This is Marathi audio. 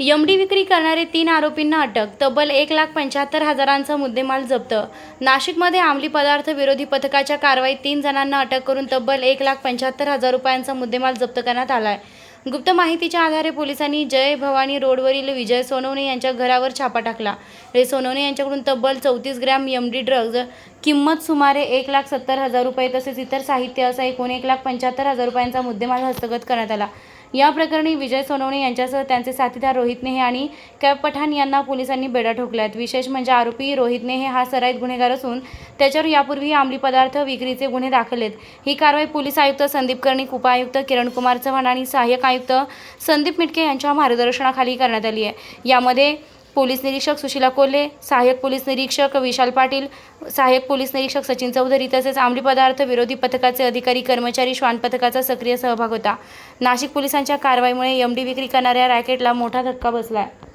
यमडी विक्री करणारे तीन आरोपींना अटक तब्बल एक लाख पंच्याहत्तर हजारांचा मुद्देमाल जप्त. नाशिकमध्ये अंमली पदार्थ विरोधी पथकाच्या कारवाईत तीन जणांना अटक करून तब्बल एक लाख पंच्याहत्तर हजार रुपयांचा मुद्देमाल जप्त करण्यात आला आहे गुप्त माहितीच्या आधारे पोलिसांनी जय भवानी रोडवरील विजय सोनवणे यांच्या घरावर छापा टाकला. रे सोनवणे यांच्याकडून तब्बल चौतीस ग्रॅम यमडी ड्रग्ज किंमत सुमारे एक लाख सत्तर हजार रुपये तसेच इतर साहित्य असा एकूण एक लाख पंच्याहत्तर हजार रुपयांचा मुद्देमाल हस्तगत करण्यात आला. या प्रकरणी विजय सोनवणे यांच्यासह त्यांचे साथीदार रोहित नेहे आणि कैफ पठाण यांना पोलिसांनी बेड्या ठोकल्यात. विशेष म्हणजे आरोपी रोहित नेहे हा सराईत गुन्हेगार असून त्याच्यावर यापूर्वी अंमली पदार्थ विक्रीचे गुन्हे दाखल आहेत. ही कारवाई पोलीस आयुक्त संदीप कर्णिक उपायुक्त किरण कुमार चव्हाण आणि सहाय्यक आयुक्त संदीप मिटके यांच्या मार्गदर्शनाखाली करण्यात आली आहे. यामध्ये पोलीस निरीक्षक सुशीला कोल्हे सहाय्यक पोलीस निरीक्षक विशाल पाटील सहाय्यक पोलीस निरीक्षक सचिन चौधरी तसेच अंमली पदार्थ विरोधी पथकाचे अधिकारी कर्मचारी श्वान पथकाचा सक्रिय सहभाग होता. नाशिक पोलिसांच्या कारवाईमुळे एमडी विक्री करणाऱ्या रॅकेटला मोठा धक्का बसला आहे